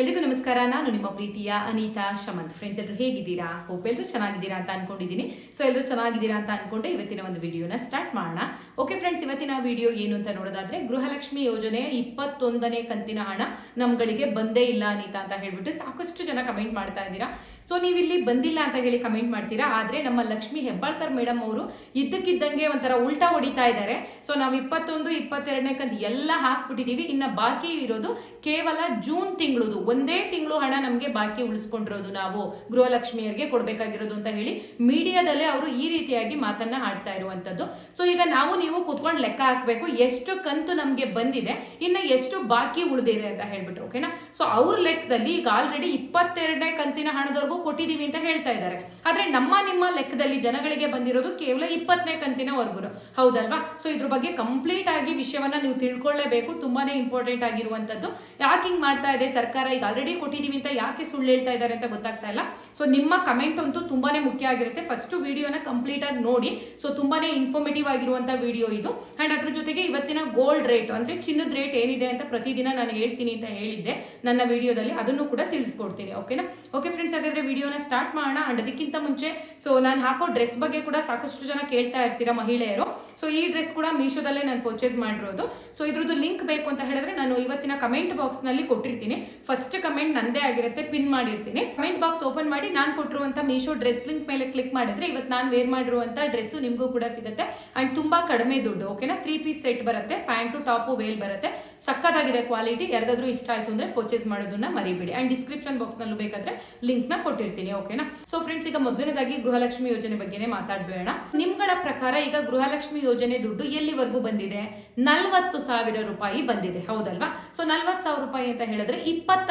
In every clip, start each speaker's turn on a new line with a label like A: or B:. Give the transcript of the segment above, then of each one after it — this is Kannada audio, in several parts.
A: ಎಲ್ರಿಗೂ ನಮಸ್ಕಾರ. ನಾನು ನಿಮ್ಮ ಪ್ರೀತಿಯ ಅನಿತಾ ಶಮಂತ್. ಫ್ರೆಂಡ್ಸ್ ಎಲ್ಲರೂ ಹೇಗಿದ್ದೀರಾ? ಹೋಪ್ ಎಲ್ಲರೂ ಚೆನ್ನಾಗಿದ್ದೀರಾ ಅಂತ ಅನ್ಕೊಂಡಿದ್ದೀನಿ. ಸೊ ಎಲ್ಲರೂ ಚೆನ್ನಾಗಿದ್ದೀರಾ ಅಂತ ಅನ್ಕೊಂಡೆ ಇವತ್ತಿನ ಒಂದು ವಿಡಿಯೋನ ಸ್ಟಾರ್ಟ್ ಮಾಡೋಣ. ಓಕೆ ಫ್ರೆಂಡ್ಸ್ ಇವತ್ತಿನ ವಿಡಿಯೋ ಏನು ಅಂತ ನೋಡೋದಾದ್ರೆ ಗೃಹಲಕ್ಷ್ಮಿ ಯೋಜನೆ ಇಪ್ಪತ್ತೊಂದನೇ ಕಂತಿನ ಹಣ ನಮ್ಗಳಿಗೆ ಬಂದೇ ಇಲ್ಲ ಅನಿತಾ ಅಂತ ಹೇಳ್ಬಿಟ್ಟು ಸಾಕಷ್ಟು ಜನ ಕಮೆಂಟ್ ಮಾಡ್ತಾ ಇದ್ದೀರಾ. ಸೊ ನೀವು ಇಲ್ಲಿ ಬಂದಿಲ್ಲ ಅಂತ ಹೇಳಿ ಕಮೆಂಟ್ ಮಾಡ್ತೀರಾ? ಆದ್ರೆ ನಮ್ಮ ಲಕ್ಷ್ಮಿ ಹೆಬ್ಬಾಳ್ಕರ್ ಮೇಡಮ್ ಅವರು ಇದ್ದಕ್ಕಿದ್ದಂಗೆ ಒಂಥರ ಉಲ್ಟಾ ಹೊಡಿತಾ ಇದ್ದಾರೆ. ಸೊ ನಾವು ಇಪ್ಪತ್ತೊಂದು, ಇಪ್ಪತ್ತೆರಡನೇ ಕಂತು ಎಲ್ಲ ಹಾಕ್ಬಿಟ್ಟಿದೀವಿ. ಇನ್ನ ಬಾಕಿ ಇರೋದು ಕೇವಲ ಜೂನ್ ತಿಂಗಳದು. ಒಂದೇ ತಿಂಗಳು ಹಣ ನಮಗೆ ಬಾಕಿ ಉಳಿಸ್ಕೊಂಡಿರೋದು ನಾವು ಗೃಹಲಕ್ಷ್ಮಿಯರಿಗೆ ಕೊಡಬೇಕಾಗಿರೋದು ಅಂತ ಹೇಳಿ ಮೀಡಿಯಾದಲ್ಲೇ ಅವರು ಈ ರೀತಿಯಾಗಿ ಮಾತನ್ನ ಆಡ್ತಾ ಇರುವಂತದ್ದು. ಸೊ ಈಗ ನಾವು ನೀವು ಕುತ್ಕೊಂಡು ಲೆಕ್ಕ ಹಾಕಬೇಕು, ಎಷ್ಟು ಕಂತು ನಮಗೆ ಬಂದಿದೆ, ಇನ್ನು ಎಷ್ಟು ಬಾಕಿ ಉಳಿದಿದೆ ಅಂತ ಹೇಳ್ಬಿಟ್ಟು ಓಕೆನಾ ಸೊ ಅವ್ರ ಲೆಕ್ಕದಲ್ಲಿ ಈಗ ಆಲ್ರೆಡಿ ಇಪ್ಪತ್ತೆರಡನೇ ಕಂತಿನ ಹಣದವರೆಗೂ ಕೊಟ್ಟಿದೀವಿ ಅಂತ ಹೇಳ್ತಾ ಇದ್ದಾರೆ. ಆದ್ರೆ ನಮ್ಮ ನಿಮ್ಮ ಲೆಕ್ಕದಲ್ಲಿ ಜನಗಳಿಗೆ ಬಂದಿರೋದು ಕೇವಲ ಇಪ್ಪತ್ತನೇ ಕಂತಿನವರೆಗೂ ಹೌದಲ್ವಾ? ಸೊ ಇದ್ರ ಬಗ್ಗೆ ಕಂಪ್ಲೀಟ್ ಆಗಿ ವಿಷಯವನ್ನ ನೀವು ತಿಳ್ಕೊಳ್ಳೇಬೇಕು, ತುಂಬಾನೇ ಇಂಪಾರ್ಟೆಂಟ್ ಆಗಿರುವಂತದ್ದು. ಯಾಕೆ ಹಿಂಗ್ ಮಾಡ್ತಾ ಇದೆ ಸರ್ಕಾರ ಈಗ ಆಲ್ರೆಡಿ ಕೊಟ್ಟಿದ್ದೀವಿ ಅಂತ ಯಾಕೆ ಸುಳ್ಳು ಹೇಳ್ತಾ ಇದ್ದಾರೆ ಅಂತ ಗೊತ್ತಾಗ್ತಾ ಇಲ್ಲ. ಸೊ ನಿಮ್ಮ ಕಮೆಂಟ್ ಅಂತೂ ತುಂಬಾನೇ ಮುಖ್ಯ ಆಗಿರುತ್ತೆ. ಫಸ್ಟ್ ವಿಡಿಯೋನ ಕಂಪ್ಲೀಟ್ ಆಗಿ ನೋಡಿ. ಸೊ ತುಂಬಾನೇ ಇನ್ಫಾರ್ಮೇಟಿವ್ ಆಗಿರುವಂತ ವಿಡಿಯೋ ಇದು. ಅಂಡ್ ಅದ್ರ ಜೊತೆಗೆ ಇವತ್ತಿನ ಗೋಲ್ಡ್ ರೇಟ್ ಅಂದ್ರೆ ಚಿನ್ನದ ರೇಟ್ ಏನಿದೆ ಅಂತ ಪ್ರತಿದಿನ ನಾನು ಹೇಳ್ತೀನಿ ಅಂತ ಹೇಳಿದ್ದೆ ನನ್ನ ವಿಡಿಯೋದಲ್ಲಿ. ಅದನ್ನು ಕೂಡ ತಿಳಿಸ್ಕೊಡ್ತೀನಿ. ಓಕೆನಾ ಓಕೆ ಫ್ರೆಂಡ್ಸ್ ಹಾಗಾದ್ರೆ ವಿಡಿಯೋನ ಸ್ಟಾರ್ಟ್ ಮಾಡೋಣ. ಅಂಡ್ ಅದಕ್ಕಿಂತ ಮುಂಚೆ ಸೊ ನಾನು ಹಾಕೋ ಡ್ರೆಸ್ ಬಗ್ಗೆ ಕೂಡ ಸಾಕಷ್ಟು ಜನ ಕೇಳ್ತಾ ಇರ್ತೀರಾ ಮಹಿಳೆಯರು. ಸೊ ಈ ಡ್ರೆಸ್ ಕೂಡ ಮೀಶೋದಲ್ಲೇ ನಾನು ಪರ್ಚೇಸ್ ಮಾಡಿರೋದು. ಸೊ ಇದ್ರದ್ದು ಲಿಂಕ್ ಬೇಕು ಅಂತ ಹೇಳಿದ್ರೆ ನಾನು ಇವತ್ತಿನ ಕಮೆಂಟ್ ಬಾಕ್ಸ್ನಲ್ಲಿ ಕೊಟ್ಟಿರ್ತೀನಿ. ಫಸ್ಟ್ ಕಮೆಂಟ್ ನಂದೇ ಆಗಿರುತ್ತೆ ಪಿನ್ ಮಾಡಿರ್ತೀನಿ. ಕಮೆಂಟ್ ಬಾಕ್ಸ್ ಓಪನ್ ಮಾಡಿ ನಾನು ಕೊಟ್ಟಿರುವಂತ ಮೀಶೋ ಡ್ರೆಸ್ ಲಿಂಕ್ ಮೇಲೆ ಕ್ಲಿಕ್ ಮಾಡಿದ್ರೆ ಇವತ್ತು ನಾನು ವೇರ್ ಮಾಡಿರುವಂತ ಡ್ರೆಸ್ಸು ನಿಮಗೂ ಕೂಡ ಸಿಗುತ್ತೆ. ಅಂಡ್ ತುಂಬಾ ಕಡಿಮೆ ದುಡ್ಡು ಓಕೆನಾ ತ್ರೀ ಪೀಸ್ ಸೆಟ್ ಬರುತ್ತೆ ಪ್ಯಾಂಟು ಟಾಪು ವೇಲ್ ಬರುತ್ತೆ. ಸಕ್ಕತ್ತಾಗಿದೆ ಕ್ವಾಲಿಟಿ ಯಾರಿಗಾದ್ರೂ ಇಷ್ಟ ಆಯ್ತು ಅಂದ್ರೆ ಪರ್ಚೇಸ್ ಮಾಡೋದನ್ನ ಮರಿಬೇಡಿ. ಅಂಡ್ ಡಿಸ್ಕ್ರಿಪ್ಷನ್ ಬಾಕ್ಸ್ ನಲ್ಲೂ ಬೇಕಾದ್ರೆ ಲಿಂಕ್ನ ಕೊಟ್ಟಿರ್ತೀನಿ ಓಕೆನಾ ಸೊ ಫ್ರೆಂಡ್ಸ್ ಈಗ ಮೊದಲನೇದಾಗಿ ಗೃಹಲಕ್ಷ್ಮಿ ಯೋಜನೆ ಬಗ್ಗೆನೇ ಮಾತಾಡಬೇಡ ನಿಮ್ಗಳ ಪ್ರಕಾರ ಈಗ ಗೃಹಲಕ್ಷ್ಮಿ ಯೋಜನೆ ದುಡ್ಡು ಎಲ್ಲಿವರೆಗೂ ಬಂದಿದೆ? ನಲ್ವತ್ತು ಸಾವಿರ ರೂಪಾಯಿ ಬಂದಿದೆ, ಹೌದಲ್ವಾ? ಸೊ ನಲ್ವತ್ತು ಸಾವಿರ ರೂಪಾಯಿ ಅಂತ ಹೇಳಿದ್ರೆ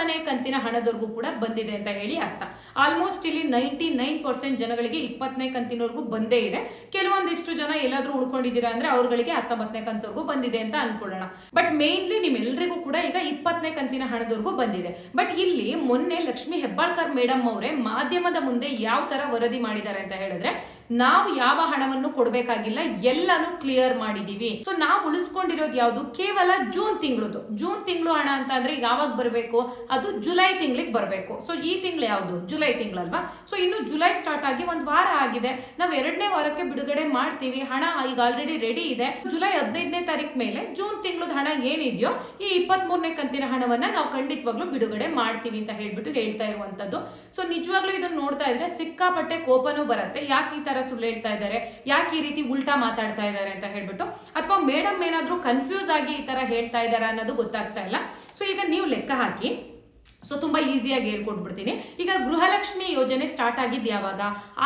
A: ಇಪ್ಪತ್ತನೇ ಕಂತಿನ ಹಣದವರೆಗೂ ಕೂಡ ಬಂದಿದೆ ಅಂತ ಹೇಳಿ ಅರ್ಥ. ಆಲ್ಮೋಸ್ಟ್ ಇಲ್ಲಿ ನೈಂಟಿ ನೈನ್ ಪರ್ಸೆಂಟ್ ಜನಗಳಿಗೆ ಇಪ್ಪತ್ತನೇ ಕಂತಿನವರೆಗೂ ಬಂದೇ ಇದೆ. ಕೆಲವೊಂದಿಷ್ಟು ಜನ ಎಲ್ಲಾದ್ರೂ ಉಳ್ಕೊಂಡಿದ್ದೀರಾ ಅಂದ್ರೆ ಅವ್ರಗಳಿಗೆ ಹತ್ತೊಂಬತ್ತನೇ ಕಂತವರೆಗೂ ಬಂದಿದೆ ಅಂತ ಅನ್ಕೊಳ್ಳೋಣ. ಬಟ್ ಮೇನ್ಲಿ ನಿಮ್ಮೆಲ್ಲರಿಗೂ ಕೂಡ ಈಗ ಇಪ್ಪತ್ತನೇ ಕಂತಿನ ಹಣದವರೆಗೂ ಬಂದಿದೆ. ಬಟ್ ಇಲ್ಲಿ ಮೊನ್ನೆ ಲಕ್ಷ್ಮಿ ಹೆಬ್ಬಾಳ್ಕರ್ ಮೇಡಮ್ ಅವರೇ ಮಾಧ್ಯಮದ ಮುಂದೆ ಯಾವ ತರ ವರದಿ ಮಾಡಿದ್ದಾರೆ ಅಂತ ಹೇಳಿದ್ರೆ ನಾವು ಯಾವ ಹಣವನ್ನು ಕೊಡಬೇಕಾಗಿಲ್ಲ, ಎಲ್ಲಾನು ಕ್ಲಿಯರ್ ಮಾಡಿದೀವಿ. ಸೊ ನಾವು ಉಳಿಸ್ಕೊಂಡಿರೋದು ಯಾವುದು? ಕೇವಲ ಜೂನ್ ತಿಂಗಳದು. ಜೂನ್ ತಿಂಗಳು ಹಣ ಅಂತ ಅಂದ್ರೆ ಯಾವಾಗ ಬರಬೇಕು? ಅದು ಜುಲೈ ತಿಂಗಳಿಗೆ ಬರಬೇಕು. ಸೊ ಈ ತಿಂಗಳು ಯಾವುದು? ಜುಲೈ ತಿಂಗಳಲ್ವಾ? ಸೊ ಇನ್ನು ಜುಲೈ ಸ್ಟಾರ್ಟ್ ಆಗಿ ಒಂದು ವಾರ ಆಗಿದೆ. ನಾವು ಎರಡನೇ ವಾರಕ್ಕೆ ಬಿಡುಗಡೆ ಮಾಡ್ತೀವಿ. ಹಣ ಈಗ ಆಲ್ರೆಡಿ ರೆಡಿ ಇದೆ. ಜುಲೈ ಹದಿನೈದನೇ ತಾರೀಕು ಮೇಲೆ ಜೂನ್ ತಿಂಗಳದ ಹಣ ಏನಿದೆಯೋ, ಈ ಇಪ್ಪತ್ತ್ ಮೂರನೇ ಕಂತಿನ ಹಣವನ್ನ ನಾವು ಖಂಡಿತವಾಗ್ಲೂ ಬಿಡುಗಡೆ ಮಾಡ್ತೀವಿ ಅಂತ ಹೇಳ್ಬಿಟ್ಟು ಹೇಳ್ತಾ ಇರುವಂತದ್ದು. ಸೊ ನಿಜವಾಗ್ಲೂ ಇದನ್ನ ನೋಡ್ತಾ ಇದ್ರೆ ಸಿಕ್ಕಾಪಟ್ಟೆ ಕೋಪನೂ ಬರುತ್ತೆ. ಯಾಕೆ ಈ ತರ ಸುಳ್ಳು ಹೇಳ್ತಾ ಇದ್ದಾರೆ. ಯಾಕೆ ಈ ರೀತಿ ಉಲ್ಟಾ ಮಾತಾಡ್ತಾ ಇದ್ದಾರೆ ಅಂತ ಹೇಳ್ಬಿಟ್ಟು, ಅಥವಾ ಮೇಡಮ್ ಏನಾದ್ರೂ ಕನ್ಫ್ಯೂಸ್ ಆಗಿ ಈ ತರ ಹೇಳ್ತಾ ಇದ್ದಾರೆ ಅನ್ನೋದು ಗೊತ್ತಾಗ್ತಾ ಇಲ್ಲ. ಸೊ ಈಗ ನೀವು ಲೆಕ್ಕ ಹಾಕಿ. ಸೊ ತುಂಬಾ ಈಸಿಯಾಗಿ ಹೇಳ್ಕೊಟ್ಬಿಡ್ತೀನಿ. ಈಗ ಗೃಹಲಕ್ಷ್ಮಿ ಯೋಜನೆ ಸ್ಟಾರ್ಟ್ ಆಗಿದ್ದು ಯಾವಾಗ?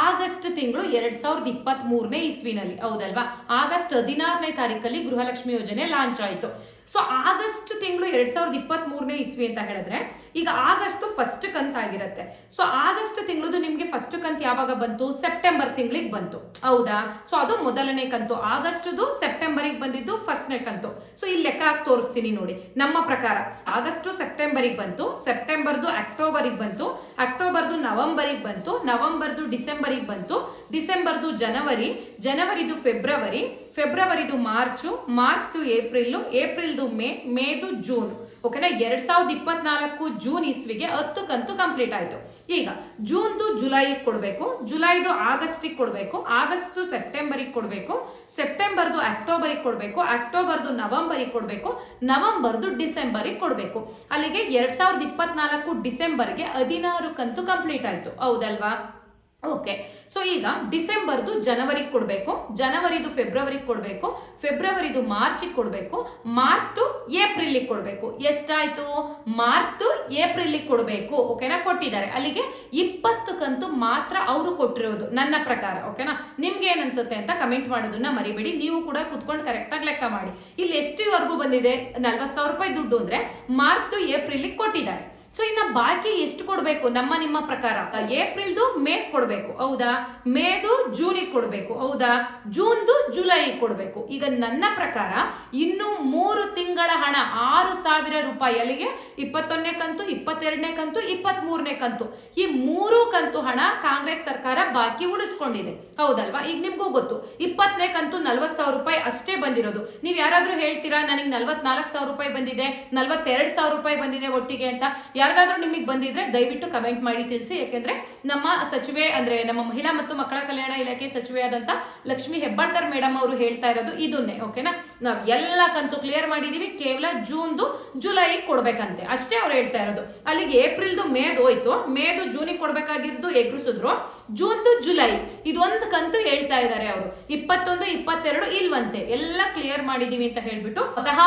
A: ಆಗಸ್ಟ್ ತಿಂಗಳು ಎರಡ್ ಸಾವಿರದ ಇಪ್ಪತ್ತ್ ಮೂರನೇ ಇಸ್ವಿನಲ್ಲಿ. ಹೌದಲ್ವಾ? ಆಗಸ್ಟ್ ಹದಿನಾರನೇ ತಾರೀಕಲ್ಲಿ ಗೃಹಲಕ್ಷ್ಮಿ ಯೋಜನೆ ಲಾಂಚ್ ಆಯಿತು. ಸೊ ಆಗಸ್ಟ್ ತಿಂಗಳು ಎರಡ್ ಸಾವಿರದ ಇಪ್ಪತ್ತ್ ಮೂರನೇ ಇಸ್ವಿ ಅಂತ ಹೇಳಿದ್ರೆ, ಈಗ ಆಗಸ್ಟ್ ಫಸ್ಟ್ ಕಂತ್ ಆಗಿರುತ್ತೆ. ಸೊ ಆಗಸ್ಟ್ ತಿಂಗಳದು ನಿಮ್ಗೆ ಫಸ್ಟ್ ಕಂತ್ ಯಾವಾಗ ಬಂತು? ಸೆಪ್ಟೆಂಬರ್ ತಿಂಗಳಿಗೆ ಬಂತು. ಹೌದಾ? ಸೊ ಅದು ಮೊದಲನೇ ಕಂತು. ಆಗಸ್ಟ್ದು ಸೆಪ್ಟೆಂಬರಿಗೆ ಬಂದಿದ್ದು ಫಸ್ಟ್ನೇ ಕಂತು. ಸೊ ಇಲ್ಲಿ ಲೆಕ್ಕ ಹಾಕಿ ತೋರಿಸ್ತೀನಿ ನೋಡಿ. ನಮ್ಮ ಪ್ರಕಾರ, ಆಗಸ್ಟ್ ಸೆಪ್ಟೆಂಬರಿಗೆ ಬಂತು ಸೆಪ್ಟೆಂಬರ್ದು ಅಕ್ಟೋಬರಿಗೆ ಬಂತು ಅಕ್ಟೋಬರ್ದು ನವೆಂಬರಿಗೆ ಬಂತು ನವೆಂಬರ್ದು ಡಿಸೆಂಬರಿಗೆ ಬಂತು ಡಿಸೆಂಬರ್ದು ಜನವರಿ ಜನವರಿದು ಫೆಬ್ರವರಿ ಫೆಬ್ರವರಿದು ಮಾರ್ಚು ಮಾರ್ಚ್ ಏಪ್ರಿಲ್ ಏಪ್ರಿಲ್ ಏಪ್ರಿಲ್ದು ಮೇ, ಮೇದು ಜೂನ್. ಓಕೆನಾ ಎರಡ್ ಸಾವಿರದ ಇಪ್ಪತ್ನಾಲ್ಕು ಜೂನ್ ಇಸ್ವಿಗೆ ಹತ್ತು ಕಂತು ಕಂಪ್ಲೀಟ್ ಆಯ್ತು. ಈಗ, ಜೂನ್ದು ಜುಲೈಗೆ ಕೊಡಬೇಕು, ಜುಲೈದು ಆಗಸ್ಟಿಗೆ ಕೊಡಬೇಕು, ಆಗಸ್ಟ್ ಸೆಪ್ಟೆಂಬರಿಗೆ ಕೊಡಬೇಕು, ಸೆಪ್ಟೆಂಬರ್ದು ಅಕ್ಟೋಬರಿಗೆ ಕೊಡಬೇಕು, ಅಕ್ಟೋಬರ್ದು ನವೆಂಬರಿಗೆ ಕೊಡಬೇಕು, ನವೆಂಬರ್ದು ಡಿಸೆಂಬರಿಗೆ ಕೊಡಬೇಕು. ಅಲ್ಲಿಗೆ ಎರಡ್ ಸಾವಿರದ ಇಪ್ಪತ್ನಾಲ್ಕು ಡಿಸೆಂಬರ್ಗೆ ಹದಿನಾರು ಕಂತು ಕಂಪ್ಲೀಟ್ ಆಯ್ತು. ಹೌದಲ್ವಾ? ಓಕೆ ಸೊ ಈಗ ಡಿಸೆಂಬರ್ದು ಜನವರಿಗೆ ಕೊಡಬೇಕು, ಜನವರಿದು ಫೆಬ್ರವರಿಗೆ ಕೊಡಬೇಕು, ಫೆಬ್ರವರಿದು ಮಾರ್ಚಿಗೆ ಕೊಡಬೇಕು, ಮಾರ್ಚ್ ಏಪ್ರಿಲಿಗೆ ಕೊಡಬೇಕು. ಎಷ್ಟಾಯಿತು? ಮಾರ್ಚ್ ಏಪ್ರಿಲಿಗೆ ಕೊಡಬೇಕು. ಓಕೆನಾ ಕೊಟ್ಟಿದ್ದಾರೆ. ಅಲ್ಲಿಗೆ ಇಪ್ಪತ್ತು ಕಂತು ಮಾತ್ರ ಅವರು ಕೊಟ್ಟಿರೋದು ನನ್ನ ಪ್ರಕಾರ. ಓಕೆನಾ ನಿಮ್ಗೆ ಏನು ಅನ್ಸುತ್ತೆ ಅಂತ ಕಮೆಂಟ್ ಮಾಡೋದನ್ನ ಮರಿಬೇಡಿ. ನೀವು ಕೂಡ ಕುತ್ಕೊಂಡು ಕರೆಕ್ಟಾಗಿ ಲೆಕ್ಕ ಮಾಡಿ. ಇಲ್ಲಿ ಎಷ್ಟಿವರೆಗೂ ಬಂದಿದೆ? ನಲ್ವತ್ತು ಸಾವಿರ ರೂಪಾಯಿ ದುಡ್ಡು ಅಂದರೆ ಮಾರ್ಚ್ ಏಪ್ರಿಲಿಗೆ ಕೊಟ್ಟಿದ್ದಾರೆ. ಸೊ ಇನ್ನ ಬಾಕಿ ಎಷ್ಟು ಕೊಡಬೇಕು? ನಮ್ಮ ನಿಮ್ಮ ಪ್ರಕಾರ. ಏಪ್ರಿಲ್ದು ಮೇ ಕೊಡಬೇಕು. ಹೌದಾ? ಮೇದು ಜೂನಿಗೆ ಕೊಡಬೇಕು. ಹೌದಾ? ಜೂನ್ದು ಜುಲೈ ಕೊಡಬೇಕು. ಈಗ ನನ್ನ ಪ್ರಕಾರ ಇನ್ನು ಮೂರು ತಿಂಗಳ ಹಣ, ಆರು ಸಾವಿರ ರೂಪಾಯಿ ಅಲ್ಲಿಗೆ ಇಪ್ಪತ್ತೊಂದನೇ ಕಂತು, ಇಪ್ಪತ್ತೆರಡನೇ ಕಂತು ಇಪ್ಪತ್ತ್ ಮೂರನೇ ಕಂತು. ಈ ಮೂರು ಕಂತು ಹಣ ಕಾಂಗ್ರೆಸ್ ಸರ್ಕಾರ ಬಾಕಿ ಉಳಿಸ್ಕೊಂಡಿದೆ. ಹೌದಲ್ವಾ? ಈಗ ನಿಮ್ಗೂ ಗೊತ್ತು. ಇಪ್ಪತ್ತನೇ ಕಂತು ನಲ್ವತ್ ಸಾವಿರ ರೂಪಾಯಿ ಅಷ್ಟೇ ಬಂದಿರೋದು. ನೀವು ಯಾರಾದ್ರೂ ಹೇಳ್ತೀರಾ, ನನಗೆ ನಲ್ವತ್ನಾಲ್ಕು ಸಾವಿರ ರೂಪಾಯಿ ಬಂದಿದೆ, ನಲ್ವತ್ತೆರಡು ಸಾವಿರ ರೂಪಾಯಿ ಬಂದಿದೆ ಒಟ್ಟಿಗೆ ಅಂತ. ಯಾರಿಗಾದ್ರೂ ನಿಮಗೆ ಬಂದಿದ್ರೆ ದಯವಿಟ್ಟು ಕಮೆಂಟ್ ಮಾಡಿ ತಿಳಿಸಿ. ಯಾಕೆಂದ್ರೆ ನಮ್ಮ ಸಚಿವೆ ಅಂದ್ರೆ ನಮ್ಮ ಮಹಿಳಾ ಮತ್ತು ಮಕ್ಕಳ ಕಲ್ಯಾಣ ಇಲಾಖೆ ಸಚಿವೆಯಾದಂತ ಲಕ್ಷ್ಮಿ ಹೆಬ್ಬಾಳ್ಕರ್ ಮೇಡಮ್ ಅವರು ಹೇಳ್ತಾ ಇರೋದು ಇದನ್ನೇ, ಓಕೆನಾ? ನಾವ್ ಎಲ್ಲ ಕಂತು ಕ್ಲಿಯರ್ ಮಾಡಿದೀವಿ. ಕೇವಲ ಜೂನ್ದು ಜುಲೈ ಕೊಡ್ಬೇಕಂತೆ. ಅಷ್ಟೇ ಅವ್ರು ಹೇಳ್ತಾ ಇರೋದು. ಅಲ್ಲಿಗೆ ಏಪ್ರಿಲ್ದು ಮೇದು ಹೋಯ್ತು. ಮೇದು ಜೂನಿಗೆ ಕೊಡ್ಬೇಕಾಗಿದ್ದು ಎಗ್ರಿಸಿದ್ರು. ಜೂನ್ದು ಜುಲೈ. ಇದೊಂದು ಕಂತು ಹೇಳ್ತಾ ಇದ್ದಾರೆ ಅವರು. ಇಪ್ಪತ್ತೊಂದು, ಇಪ್ಪತ್ತೆರಡು ಇಲ್ವಂತೆ. ಎಲ್ಲ ಕ್ಲಿಯರ್ ಮಾಡಿದೀವಿ ಅಂತ ಹೇಳ್ಬಿಟ್ಟು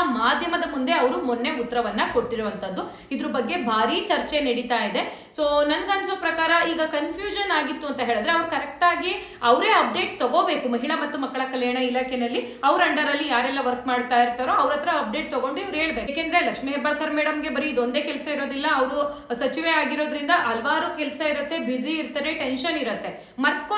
A: ಮಾಧ್ಯಮದ ಮುಂದೆ ಅವರು ಮೊನ್ನೆ ಉತ್ತರವನ್ನ ಕೊಟ್ಟಿರುವಂತದ್ದು. ಇದ್ರ ಬಗ್ಗೆ ಭಾರಿ ಚರ್ಚೆ ನಡೀತಾ ಇದೆ. ಸೊ ನನ್ಗನ್ಸೋ ಪ್ರಕಾರ ಈಗ ಕನ್ಫ್ಯೂಷನ್ ಆಗಿತ್ತು ಅಂತ ಹೇಳಿದ್ರೆ ಅವ್ರು ಕರೆಕ್ಟ್ ಆಗಿ ಅವರೇ ಅಪ್ಡೇಟ್ ತಗೋಬೇಕು ಮಹಿಳಾ ಮತ್ತು ಮಕ್ಕಳ ಕಲ್ಯಾಣ ಇಲಾಖೆನಲ್ಲಿ. ಅವ್ರ ಅಂಡರ್ ಅಲ್ಲಿ ಯಾರೆಲ್ಲ ವರ್ಕ್ ಮಾಡ್ತಾ ಇರ್ತಾರೋ ಅವ್ರ ಹತ್ರ ಅಪ್ಡೇಟ್ ತಗೊಂಡು ಇವ್ರು ಹೇಳ್ಬೇಕು. ಯಾಕೆಂದ್ರೆ ಲಕ್ಷ್ಮಿ ಹೆಬ್ಬಾಳ್ಕರ್ ಮೇಡಮ್ಗೆ ಬರೀ ಇದೊಂದೇ ಕೆಲಸ ಇರೋದಿಲ್ಲ. ಅವರು ಸಚಿವೆ ಆಗಿರೋದ್ರಿಂದ ಹಲವಾರು ಕೆಲಸ ಇರುತ್ತೆ ಬ್ಯುಸಿ ಇರ್ತಾರೆ ಟೆನ್ಷನ್ ಇರುತ್ತೆ.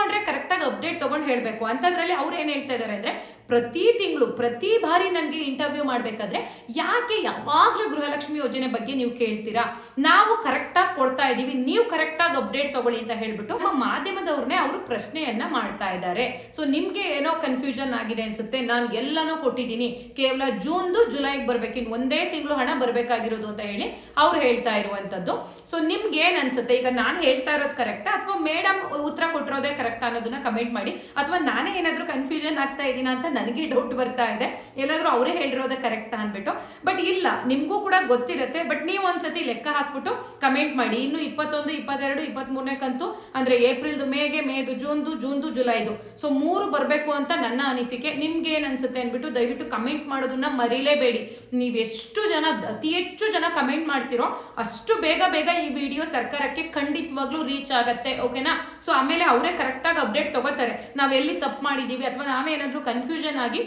A: ಮರ್ತ್ಕೊಂಡ್ರೆ ಕರೆಕ್ಟಾಗಿ ಅಪ್ಡೇಟ್ ತಗೊಂಡು ಹೇಳ್ಬೇಕು. ಅಂತದ್ರಲ್ಲಿ ಅವ್ರು ಏನ್ ಹೇಳ್ತಾ ಇದ್ದಾರೆ ಅಂದ್ರೆ, ಪ್ರತಿ ತಿಂಗಳು, ಪ್ರತಿ ಬಾರಿ ನನಗೆ ಇಂಟರ್ವ್ಯೂ ಮಾಡಬೇಕಾದ್ರೆ ಯಾಕೆ ಯಾವಾಗಲೂ ಗೃಹಲಕ್ಷ್ಮಿ ಯೋಜನೆ ಬಗ್ಗೆ ನೀವು ಕೇಳ್ತೀರಾ? ನಾವು ಕರೆಕ್ಟಾಗಿ ಕೊಡ್ತಾ ಇದ್ದೀವಿ ನೀವು ಕರೆಕ್ಟಾಗಿ ಅಪ್ಡೇಟ್ ತಗೊಳ್ಳಿ ಅಂತ ಹೇಳ್ಬಿಟ್ಟು ನಮ್ಮ ಮಾಧ್ಯಮದವ್ರನ್ನೇ ಅವರು ಪ್ರಶ್ನೆಯನ್ನ ಮಾಡ್ತಾ ಇದ್ದಾರೆ ಸೊ ನಿಮ್ಗೆ ಏನೋ ಕನ್ಫ್ಯೂಷನ್ ಆಗಿದೆ ಅನ್ಸುತ್ತೆ, ನಾನು ಎಲ್ಲನೂ ಕೊಟ್ಟಿದ್ದೀನಿ. ಕೇವಲ ಜೂನ್ದು ಜುಲೈಗೆ ಬರ್ಬೇಕು ಇನ್ನು ಒಂದೇ ತಿಂಗಳು ಹಣ ಬರಬೇಕಾಗಿರೋದು ಅಂತ ಹೇಳಿ ಅವ್ರು ಹೇಳ್ತಾ ಇರುವಂತದ್ದು. ಸೊ ನಿಮ್ಗೆ ಏನ್ ಅನ್ಸುತ್ತೆ? ಈಗ ನಾನು ಹೇಳ್ತಾ ಇರೋದು ಕರೆಕ್ಟಾ ಅಥವಾ ಮೇಡಮ್ ಉತ್ತರ ಕೊಟ್ಟಿರೋದೇ ಕರೆಕ್ಟ್ ಅನ್ನೋದನ್ನ ಕಮೆಂಟ್ ಮಾಡಿ. ಅಥವಾ ನಾನೇ ಏನಾದ್ರೂ ಕನ್ಫ್ಯೂಷನ್ ಆಗ್ತಾ ಇದ್ದೀನ ಅಂತ ನನಗೆ ಡೌಟ್ ಬರ್ತಾ ಇದೆ. ಎಲ್ಲಾದ್ರೂ ಅವರೇ ಹೇಳಿರೋದೇ ಕರೆಕ್ಟಾ ಅನ್ಬಿಟ್ಟು ಬಟ್ ಇಲ್ಲ, ನಿಮ್ಗೂ ಕೂಡ ಗೊತ್ತಿರುತ್ತೆ. ಬಟ್ ನೀವು ಒಂದ್ಸತಿ ಲೆಕ್ಕ ಹಾಕ್ಬಿಟ್ಟು ಕಮೆಂಟ್ ಮಾಡಿ. ಇನ್ನು ಇಪ್ಪತ್ತೊಂದು, ಇಪ್ಪತ್ತೆರಡು ಇಪ್ಪತ್ತ್ ಮೂರನೇ ಕಂತು, ಅಂದ್ರೆ ಏಪ್ರಿಲ್ದು ಮೇಗೆ, ಮೇದು, ಜೂನ್ದು ಜೂನ್ದು, ಜುಲೈದು. ಸೊ ಮೂರು ಬರಬೇಕು ಅಂತ ನನ್ನ ಅನಿಸಿಕೆ. ನಿಮ್ಗೆ ಏನ್ ಅನ್ಸುತ್ತೆ ಅನ್ಬಿಟ್ಟು ದಯವಿಟ್ಟು ಕಮೆಂಟ್ ಮಾಡೋದನ್ನ ಮರಿಲೇಬೇಡಿ. ನೀವೆಷ್ಟು ಜನ, ಅತಿ ಹೆಚ್ಚು ಜನ ಕಮೆಂಟ್ ಮಾಡ್ತಿರೋ ಅಷ್ಟು ಬೇಗ ಬೇಗ ಈ ವಿಡಿಯೋ ಸರ್ಕಾರಕ್ಕೆ ಖಂಡಿತವಾಗ್ಲೂ ರೀಚ್ ಆಗತ್ತೆ. ಓಕೆನಾ ಸೊ ಆಮೇಲೆ ಅವರೇ ಕರೆಕ್ಟಾಗಿ ಅಪ್ಡೇಟ್ ತಗೋತಾರೆ ನಾವೆಲ್ಲಿ ತಪ್ಪು ಮಾಡಿದ್ದೀವಿ ಅಥವಾ ನಾವೇನಾದರೂ ಕನ್ಫ್ಯೂಷನ್ ಆಗಿ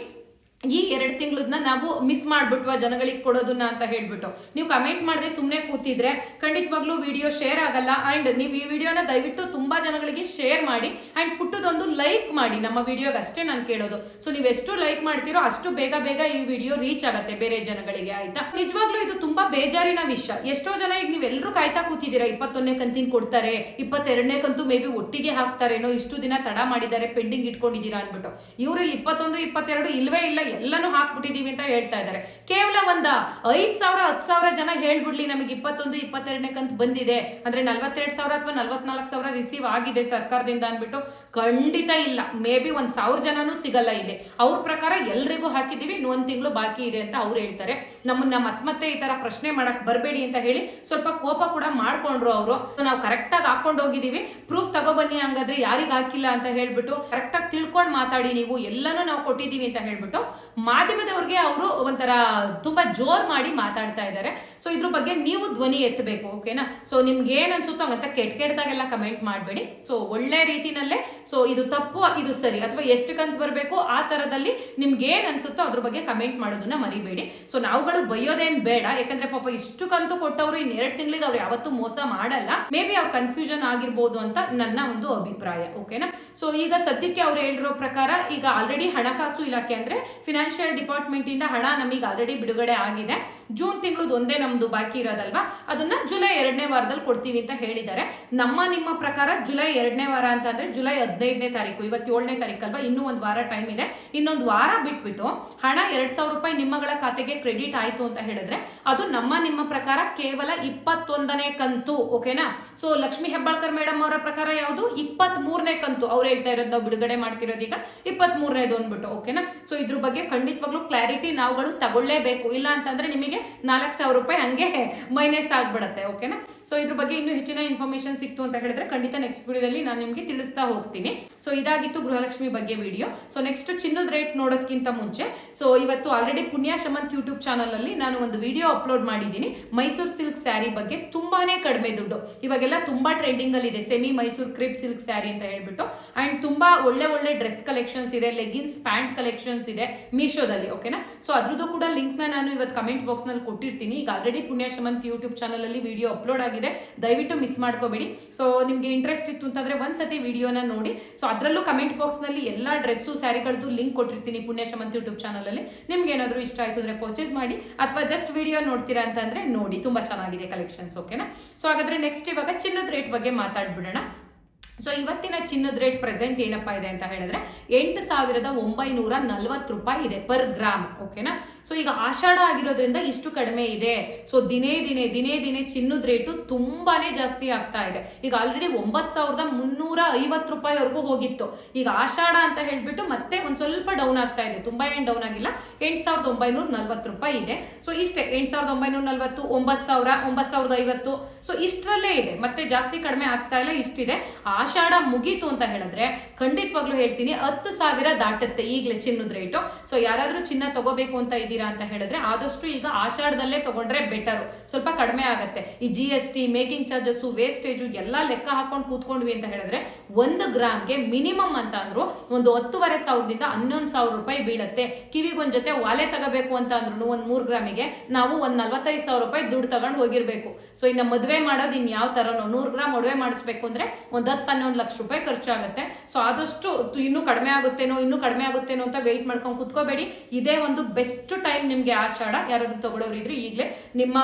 A: ಈ ಎರಡು ತಿಂಗಳನ್ನ ನಾವು ಮಿಸ್ ಮಾಡ್ಬಿಟ್ವಾ ಜನಗಳಿಗೆ ಕೊಡೋದನ್ನ ಅಂತ ಹೇಳ್ಬಿಟ್ಟು. ನೀವು ಕಮೆಂಟ್ ಮಾಡದೆ ಸುಮ್ಮನೆ ಕೂತಿದ್ರೆ ಖಂಡಿತವಾಗ್ಲೂ ವಿಡಿಯೋ ಶೇರ್ ಆಗಲ್ಲ ಅಂಡ್ ನೀವು ಈ ವಿಡಿಯೋನ ದಯವಿಟ್ಟು ತುಂಬಾ ಜನಗಳಿಗೆ ಶೇರ್ ಮಾಡಿ ಅಂಡ್ ಪುಟ್ಟದೊಂದು ಲೈಕ್ ಮಾಡಿ. ನಮ್ಮ ವಿಡಿಯೋಗೆ ಅಷ್ಟೇ ನಾನು ಕೇಳೋದು. ಸೊ ನೀವು ಎಷ್ಟು ಲೈಕ್ ಮಾಡ್ತೀರೋ ಅಷ್ಟು ಬೇಗ ಬೇಗ ಈ ವಿಡಿಯೋ ರೀಚ್ ಆಗುತ್ತೆ ಬೇರೆ ಜನಗಳಿಗೆ, ಆಯ್ತಾ? ನಿಜವಾಗ್ಲೂ ಇದು ತುಂಬಾ ಬೇಜಾರಿನ ವಿಷಯ. ಎಷ್ಟೋ ಜನ ಈಗ ನೀವೆಲ್ಲರೂ ಕಾಯ್ತಾ ಕೂತಿದ್ದೀರಾ, ಇಪ್ಪತ್ತೊಂದನೇ ಕಂತಿನ ಕೊಡ್ತಾರೆ, ಇಪ್ಪತ್ತೆರಡನೇ ಕಂತು ಮೇ ಬಿ ಒಟ್ಟಿಗೆ ಹಾಕ್ತಾರೇನೋ, ಇಷ್ಟು ದಿನ ತಡ ಮಾಡಿದ್ದಾರೆ ಪೆಂಡಿಂಗ್ ಇಟ್ಕೊಂಡಿದ್ದೀರಾ ಅನ್ಬಿಟ್ಟು ಇವರಲ್ಲಿ ಇಪ್ಪತ್ತೊಂದು, ಇಪ್ಪತ್ತೆರಡು ಇಲ್ವೇ ಇಲ್ಲ ಎಲ್ಲನೂ ಹಾಕ್ಬಿಟ್ಟಿದೀವಿ ಅಂತ ಹೇಳ್ತಾ ಇದ್ದಾರೆ. ಕೇವಲ ಒಂದ ಐದ್ ಸಾವಿರ ಹತ್ತು ಸಾವಿರ ಜನ ಹೇಳ್ಬಿಡ್ಲಿ, ನಮಗೆ ಇಪ್ಪತ್ತೊಂದು, ಇಪ್ಪತ್ತೆರಡನೇ ಕಂತ್ ಬಂದಿದೆ. ಅಂದ್ರೆ ನಲ್ವತ್ತೆರಡು ಸಾವಿರ ಅಥವಾ ನಲ್ವತ್ನಾಲ್ಕು ಸಾವಿರ ರಿಸೀವ್ ಆಗಿದೆ ಸರ್ಕಾರದಿಂದ ಅನ್ಬಿಟ್ಟು ಖಂಡಿತ ಇಲ್ಲ. ಮೇ ಬಿ ಒಂದ್ ಸಾವಿರ ಜನನೂ ಸಿಗಲ್ಲ ಇಲ್ಲಿ. ಅವ್ರ ಪ್ರಕಾರ ಎಲ್ರಿಗೂ ಹಾಕಿದೀವಿ ಇನ್ನು ಒಂದ್ ತಿಂಗಳು ಬಾಕಿ ಇದೆ ಅಂತ ಅವ್ರು ಹೇಳ್ತಾರೆ. ನಮ್ಮನ್ನ ಮತ್ ಮತ್ತೆ ಈ ತರ ಪ್ರಶ್ನೆ ಮಾಡಕ್ ಬರಬೇಡಿ ಅಂತ ಹೇಳಿ ಸ್ವಲ್ಪ ಕೋಪ ಕೂಡ ಮಾಡ್ಕೊಂಡ್ರು ಅವರು. ನಾವು ಕರೆಕ್ಟ್ ಆಗಿ ಹಾಕೊಂಡು ಹೋಗಿದೀವಿ ಪ್ರೂಫ್ ತಗೊಬನ್ನಿ ಹಂಗಾದ್ರೆ ಯಾರಿಗ ಹಾಕಿಲ್ಲ ಅಂತ ಹೇಳ್ಬಿಟ್ಟು ಕರೆಕ್ಟ್ ಆಗಿ ತಿಳ್ಕೊಂಡು ಮಾತಾಡಿ ನೀವು. ಎಲ್ಲನೂ ನಾವು ಕೊಟ್ಟಿದೀವಿ ಅಂತ ಹೇಳ್ಬಿಟ್ಟು ಮಾಧ್ಯಮದವ್ರಿಗೆ ಅವರು ಒಂಥರ ತುಂಬಾ ಜೋರ್ ಮಾಡಿ ಮಾತಾಡ್ತಾ ಇದ್ದಾರೆ. ಸೊ ಇದ್ರ ಬಗ್ಗೆ ನೀವು ಧ್ವನಿ ಎತ್ತಬೇಕು ಓಕೆನಾ ಸೊ ನಿಮ್ಗೆ ಏನ್ ಅನ್ಸುತ್ತೋ ಅಂತ ಕೆಟ್ಟ ಕೆಟ್ಟದಾಗೆಲ್ಲ ಕಮೆಂಟ್ ಮಾಡಬೇಡಿ. ಸೊ ಒಳ್ಳೆ ರೀತಿನಲ್ಲೇ ಸೊ ಇದು ತಪ್ಪು, ಇದು ಸರಿ, ಅಥವಾ ಎಷ್ಟು ಕಂತ್ ಬರಬೇಕು, ಆ ತರದಲ್ಲಿ ನಿಮ್ಗೆ ಏನ್ ಅನ್ಸುತ್ತೋ ಅದ್ರ ಬಗ್ಗೆ ಕಮೆಂಟ್ ಮಾಡೋದನ್ನ ಮರಿಬೇಡಿ. ಸೊ ನಾವುಗಳು ಬೈಯೋದೇನ್ ಬೇಡ, ಯಾಕಂದ್ರೆ ಪಾಪ ಇಷ್ಟು ಕಂತು ಕೊಟ್ಟವರು ಎರಡ್ ತಿಂಗಳಿಗೆ ಅವ್ರು ಯಾವತ್ತೂ ಮೋಸ ಮಾಡಲ್ಲ. ಮೇ ಬಿ ಅವ್ರ ಕನ್ಫ್ಯೂಷನ್ ಆಗಿರ್ಬೋದು ಅಂತ ನನ್ನ ಒಂದು ಅಭಿಪ್ರಾಯ ಓಕೆನಾ ಸೊ ಈಗ ಸದ್ಯಕ್ಕೆ ಅವ್ರು ಹೇಳಿರೋ ಪ್ರಕಾರ ಈಗ ಆಲ್ರೆಡಿ ಹಣಕಾಸು ಇಲಾಖೆ ಅಂದ್ರೆ ಫಿನಾನ್ಷಿಯಲ್ ಡಿಪಾರ್ಟ್ಮೆಂಟ್ ಇಂದ ಹಣ ನಮಗೆ ಆಲ್ರೆಡಿ ಬಿಡುಗಡೆ ಆಗಿದೆ. ಜೂನ್ ತಿಂಗಳದ್ದು ಒಂದೇ ನಮ್ದು ಬಾಕಿ ಇರೋದಲ್ವಾ? ಅದನ್ನ ಜುಲೈ ಎರಡನೇ ವಾರದಲ್ಲಿ ಕೊಡ್ತೀವಿ ಅಂತ ಹೇಳಿದ್ದಾರೆ. ನಮ್ಮ ನಿಮ್ಮ ಪ್ರಕಾರ ಜುಲೈ ಎರಡನೇ ವಾರ ಅಂತ ಅಂದ್ರೆ ಜುಲೈ ಹದಿನೈದನೇ ತಾರೀಕು, ಇವತ್ತು ಏಳನೇ ತಾರೀಕು ಅಲ್ವಾ? ಇನ್ನೂ ಒಂದು ವಾರ ಟೈಮ್ ಇದೆ. ಇನ್ನೊಂದು ವಾರ ಬಿಟ್ಬಿಟ್ಟು ಹಣ ಎರಡ್ ಸಾವಿರ ರೂಪಾಯಿ ನಿಮ್ಮಗಳ ಖಾತೆಗೆ ಕ್ರೆಡಿಟ್ ಆಯ್ತು ಅಂತ ಹೇಳಿದ್ರೆ ಅದು ನಮ್ಮ ನಿಮ್ಮ ಪ್ರಕಾರ ಕೇವಲ ಇಪ್ಪತ್ತೊಂದನೇ ಕಂತು ಓಕೆನಾ ಸೊ ಲಕ್ಷ್ಮಿ ಹೆಬ್ಬಾಳ್ಕರ್ ಮೇಡಮ್ ಅವರ ಪ್ರಕಾರ ಯಾವುದು? ಇಪ್ಪತ್ತ್ ಮೂರನೇ ಕಂತು. ಅವ್ರು ಹೇಳ್ತಾ ಇರೋದು ನಾವು ಬಿಡುಗಡೆ ಮಾಡ್ತಿರೋದು ಈಗ ಇಪ್ಪತ್ತ್ ಮೂರನೇದು ಅಂದ್ಬಿಟ್ಟು ಓಕೆನಾ ಸೊ ಇದ್ರ ಬಗ್ಗೆ ಖಂಡಿತವಾಗ್ಲೂ ಕ್ಲಾರಿಟಿ ನಾವುಗಳು ತಗೊಳ್ಳೇಬೇಕು. ಇಲ್ಲ ಅಂತಂದ್ರೆ ನಿಮಗೆ ನಾಲ್ಕು ಸಾವಿರ ರೂಪಾಯಿ ಹಂಗೆ ಮೈನಸ್ ಆಗ್ಬಿಡತ್ತೆ ಓಕೆನಾ ಸೊ ಇದ್ರ ಬಗ್ಗೆ ಇನ್ನೂ ಹೆಚ್ಚಿನ ಇನ್ಫಾರ್ಮೇಶನ್ ಸಿಕ್ತು ಅಂತ ಹೇಳಿದ್ರೆ ಖಂಡಿತ ನೆಕ್ಸ್ಟ್ ವಿಡಿಯೋದಲ್ಲಿ ನಾನು ನಿಮಗೆ ತಿಳಿಸ್ತಾ ಹೋಗ್ತೀನಿ. ಸೊ ಇದಾಗಿತ್ತು ಗೃಹಲಕ್ಷ್ಮಿ ಬಗ್ಗೆ ವಿಡಿಯೋ ಸೊ ನೆಕ್ಸ್ಟ್ ಚಿನ್ನದ ರೇಟ್ ನೋಡೋದಕ್ಕಿಂತ ಮುಂಚೆ ಸೊ ಇವತ್ತು already Punya Shamanth YouTube channel ಅಲ್ಲಿ ನಾನು ಒಂದು ವಿಡಿಯೋ ಅಪ್ಲೋಡ್ ಮಾಡಿದ್ದೀನಿ. ಮೈಸೂರು ಸಿಲ್ಕ್ ಸ್ಯಾರಿ ಬಗ್ಗೆ ತುಂಬಾನೇ ಕಡಿಮೆ ದುಡ್ಡು. ಇವಾಗೆಲ್ಲ ತುಂಬಾ ಟ್ರೆಂಡಿಂಗ್ ಅಲ್ಲಿ ಇದೆ semi Mysore crepe silk saree ಅಂತ ಹೇಳ್ಬಿಟ್ಟು. ಅಂಡ್ ತುಂಬಾ ಒಳ್ಳೆ ಒಳ್ಳೆ ಡ್ರೆಸ್ ಕಲೆಕ್ಷನ್ಸ್ ಇದೆ ಲೆಗಿನ್ಸ್ ಪ್ಯಾಂಟ್ ಕಲೆಕ್ಷನ್ಸ್ ಇದೆ. ಮೀಶೋದಲ್ಲಿ ಓಕೆನಾ ಸೊ ಅದ್ರದ್ದು ಕೂಡ ಲಿಂಕ್ನ ನಾನು ಇವತ್ತು ಕಮೆಂಟ್ ಬಾಕ್ಸ್ನಲ್ಲಿ ಕೊಟ್ಟಿರ್ತೀನಿ. ಈಗ ಆಲ್ರೆಡಿ ಪುಣ್ಯ ಶಮಂತ್ ಯೂಟ್ಯೂಬ್ ಚಾನಲಲ್ಲಿ ವಿಡಿಯೋ ಅಪ್ಲೋಡ್ ಆಗಿದೆ. ದಯವಿಟ್ಟು ಮಿಸ್ ಮಾಡ್ಕೋಬೇಡಿ. ಸೊ ನಿಮ್ಗೆ ಇಂಟ್ರೆಸ್ಟ್ ಇತ್ತು ಅಂತಂದ್ರೆ ಒಂದ್ಸತಿ ವಿಡಿಯೋನ ನೋಡಿ. ಸೊ ಅದರಲ್ಲೂ ಕಮೆಂಟ್ ಬಾಕ್ಸ್ನಲ್ಲಿ ಎಲ್ಲಾ ಡ್ರೆಸ್ಸು ಸ್ಯಾರಿಗಳದ್ದು ಲಿಂಕ್ ಕೊಟ್ಟಿರ್ತೀನಿ ಪುಣ್ಯ ಶಮಂತ್ ಯೂಟ್ಯೂಬ್ ಚಾನಲಲ್ಲಿ ನಿಮ್ಗೆ ಏನಾದರೂ ಇಷ್ಟ ಆಯ್ತು ಅಂದ್ರೆ ಪರ್ಚೇಸ್ ಮಾಡಿ, ಅಥವಾ ಜಸ್ಟ್ ವಿಡಿಯೋ ನೋಡ್ತೀರಾ ಅಂತಂದ್ರೆ ನೋಡಿ. ತುಂಬಾ ಚೆನ್ನಾಗಿದೆ ಕಲೆಕ್ಷನ್ಸ್ ಓಕೆನಾ ಸೊ ಹಾಗಾದ್ರೆ ನೆಕ್ಸ್ಟ್ ಇವಾಗ ಚಿನ್ನದ ರೇಟ್ ಬಗ್ಗೆ ಮಾತಾಡ್ಬಿಡೋಣ. ಸೊ ಇವತ್ತಿನ ಚಿನ್ನದ ರೇಟ್ ಪ್ರೆಸೆಂಟ್ ಏನಪ್ಪಾ ಇದೆ ಅಂತ ಹೇಳಿದ್ರೆ, ಎಂಟು ಸಾವಿರದ ಒಂಬೈನೂರ ನಲ್ವತ್ತು ರೂಪಾಯಿ ಇದೆ ಪರ್ ಗ್ರಾಮ್ ಓಕೆನಾ ಸೊ ಈಗ ಆಷಾಢ ಆಗಿರೋದ್ರಿಂದ ಇಷ್ಟು ಕಡಿಮೆ ಇದೆ. ಸೊ ದಿನೇ ದಿನೇ ದಿನೇ ದಿನೇ ಚಿನ್ನದ ರೇಟು ತುಂಬಾನೇ ಜಾಸ್ತಿ ಆಗ್ತಾ ಇದೆ. ಈಗ ಆಲ್ರೆಡಿ ಒಂಬತ್ತು ಸಾವಿರದ ಮುನ್ನೂರ ಐವತ್ತು ರೂಪಾಯಿವರೆಗೂ ಹೋಗಿತ್ತು. ಈಗ ಆಷಾಢ ಅಂತ ಹೇಳ್ಬಿಟ್ಟು ಮತ್ತೆ ಒಂದ್ ಸ್ವಲ್ಪ ಡೌನ್ ಆಗ್ತಾ ಇದೆ. ತುಂಬಾ ಏನು ಡೌನ್ ಆಗಿಲ್ಲ. ಎಂಟು ಸಾವಿರದ ಒಂಬೈನೂರ ನಲ್ವತ್ತು ರೂಪಾಯಿ ಇದೆ. ಸೊ ಇಷ್ಟೇ, ಎಂಟು ಸಾವಿರದ ಒಂಬೈನೂರ ನಲ್ವತ್ತು, ಒಂಬತ್ತು ಸಾವಿರ, ಒಂಬತ್ತು ಸಾವಿರದ ಐವತ್ತು. ಸೊ ಇಷ್ಟರಲ್ಲೇ ಇದೆ. ಮತ್ತೆ ಜಾಸ್ತಿ ಕಡಿಮೆ ಆಗ್ತಾ ಇಲ್ಲ, ಇಷ್ಟಿದೆ. ಆಷಾಢ ಮುಗೀತು ಅಂತ ಹೇಳಿದ್ರೆ ಖಂಡಿತವಾಗ್ಲೂ ಹೇಳ್ತೀನಿ ಹತ್ತು ಸಾವಿರ ದಾಟುತ್ತೆ ಈಗಲೇ ಚಿನ್ನದ ರೇಟು ಸೊ ಯಾರಾದರೂ ಚಿನ್ನ ತಗೋಬೇಕು ಅಂತ ಇದ್ದೀರಾ ಅಂತ ಹೇಳಿದ್ರೆ ಆದಷ್ಟು ಈಗ ಆಷಾಢದಲ್ಲೇ ತಗೊಂಡ್ರೆ ಬೆಟರು ಸ್ವಲ್ಪ ಕಡಿಮೆ ಆಗುತ್ತೆ. ಈ G S T making charges wastage ಎಲ್ಲ ಲೆಕ್ಕ ಹಾಕೊಂಡು ಕೂತ್ಕೊಂಡ್ವಿ ಅಂತ ಹೇಳಿದ್ರೆ ಒಂದು ಗ್ರಾಮ್ಗೆ ಮಿನಿಮಮ್ ಅಂತ ಅಂದ್ರು ಒಂದು ಹತ್ತುವರೆ ಸಾವಿರದಿಂದ ಹನ್ನೊಂದು ಸಾವಿರ ರೂಪಾಯಿ ಬೀಳುತ್ತೆ. ಕಿವಿಗೊಂದ್ ಜೊತೆ ವಾಲೆ ತಗೋಬೇಕು ಅಂತ ಅಂದ್ರು ಒಂದು ಮೂರು ಗ್ರಾಮಿಗೆ ನಾವು ಒಂದ್ ನಲ್ವತ್ತೈದು ಸಾವಿರ ರೂಪಾಯಿ ದುಡ್ಡು ತಗೊಂಡು ಹೋಗಿರ್ಬೇಕು. ಸೊ ಇನ್ನು ಮದುವೆ ಮಾಡೋದು ಇನ್ ಯಾವ ತರನೋ ನೂರು ಗ್ರಾಮ್ ಒಡವೆ ಮಾಡಿಸ್ಬೇಕು ಅಂದ್ರೆ ಒಂದ್ ಹತ್ತು ಹನ್ನೊಂದು ಲಕ್ಷ ರೂಪಾಯಿ ಖರ್ಚಾಗುತ್ತೆ. ಸೊ ಆದಷ್ಟು ಇನ್ನೂ ಕಡಿಮೆ ಆಗುತ್ತೇನೋ, ಇನ್ನೂ ಕಡಿಮೆ ಆಗುತ್ತೇನೋ ಅಂತ ವೆಯ್ಟ್ ಮಾಡ್ಕೊಂಡು ಕುತ್ಕೋಬೇಡಿ. ಇದೇ ಒಂದು ಬೆಸ್ಟ್ ಟೈಮ್ ನಿಮ್ಗೆ ಆಷಾಢ. ಯಾರಾದ್ರೂ ತಗೊಳ್ಳೋರು ಇದ್ರೆ ಈಗಲೇ ನಿಮ್ಮ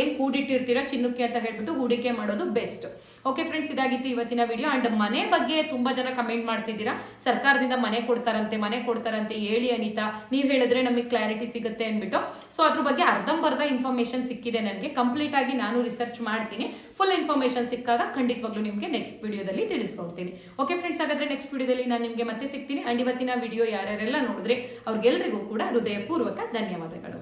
A: ಏನು ಏನ್ ಕೂಡಿಟ್ಟಿರ್ತೀರಾ ಚಿನ್ನಕ್ಕೆ ಅಂತ ಹೇಳ್ಬಿಟ್ಟು ಹೂಡಿಕೆ ಮಾಡೋದು ಬೆಸ್ಟ್ ಓಕೆ ಫ್ರೆಂಡ್ಸ್ ಇದಾಗಿತ್ತು ಇವತ್ತಿನ ವಿಡಿಯೋ ಅಂಡ್ ಮನೆ ಬಗ್ಗೆ ತುಂಬಾ ಜನ ಕಮೆಂಟ್ ಮಾಡ್ತಿದ್ದೀರಾ. ಸರ್ಕಾರದಿಂದ ಮನೆ ಕೊಡ್ತಾರಂತೆ ಮನೆ ಕೊಡ್ತಾರಂತೆ ಹೇಳಿ ಅನಿತಾ. ನೀವು ಹೇಳಿದ್ರೆ ನಮಗೆ ಕ್ಲಾರಿಟಿ ಸಿಗುತ್ತೆ ಅಂದ್ಬಿಟ್ಟು. ಸೊ ಅದ್ರ ಬಗ್ಗೆ ಅರ್ಧಂಬರ್ಧ ಇನ್ಫಾರ್ಮೇಶನ್ ಸಿಕ್ಕಿದೆ ನನಗೆ. ಕಂಪ್ಲೀಟ್ ಆಗಿ ನಾನು ರಿಸರ್ಚ್ ಮಾಡ್ತೀನಿ. ಫುಲ್ ಇನ್ಫಾರ್ಮೇಶನ್ ಸಿಕ್ಕಾಗ ಖಂಡಿತವಾಗ್ಲೂ ನಿಮಗೆ ನೆಕ್ಸ್ಟ್ ವಿಡಿಯೋದಲ್ಲಿ ತಿಳಿಸ್ಕೊಡ್ತೀನಿ. ಓಕೆ ಫ್ರೆಂಡ್ಸ್ ಹಾಗಾದ್ರೆ ನೆಕ್ಸ್ಟ್ ವಿಡಿಯೋದಲ್ಲಿ ನಾನು ನಿಮಗೆ ಮತ್ತೆ ಸಿಗ್ತೀನಿ. ಅಂಡ್ ಇವತ್ತಿನ ವಿಡಿಯೋ ಯಾರ್ಯಾರೆಲ್ಲ ನೋಡಿದ್ರೆ ಅವ್ರಿಗೆಲ್ರಿಗೂ ಕೂಡ ಹೃದಯಪೂರ್ವಕ ಧನ್ಯವಾದಗಳು.